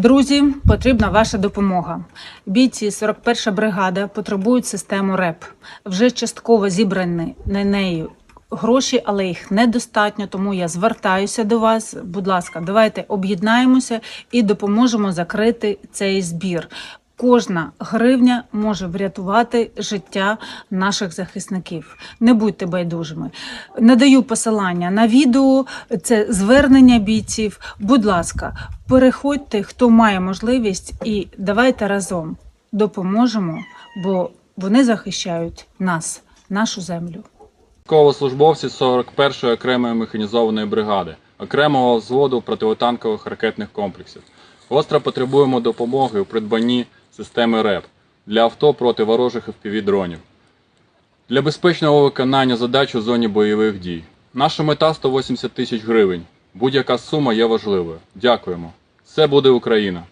Друзі, потрібна ваша допомога. Бійці 41 бригада потребують систему РЕП. Вже частково зібрані на неї гроші, але їх недостатньо. Тому я звертаюся до вас. Будь ласка, давайте об'єднаємося і допоможемо закрити цей збір. Кожна гривня може врятувати життя наших захисників. Не будьте байдужими. Надаю посилання на відео, це звернення бійців. Будь ласка, переходьте, хто має можливість, і давайте разом допоможемо, бо вони захищають нас, нашу землю. Військовослужбовці 41-ї окремої механізованої бригади, окремого взводу противотанкових ракетних комплексів. Остро потребуємо допомоги у придбанні системи РЕП для авто проти ворожих FPV-дронів. Для безпечного виконання задач у зоні бойових дій. Наша мета 180 тисяч гривень. Будь-яка сума є важливою. Дякуємо. Це буде Україна.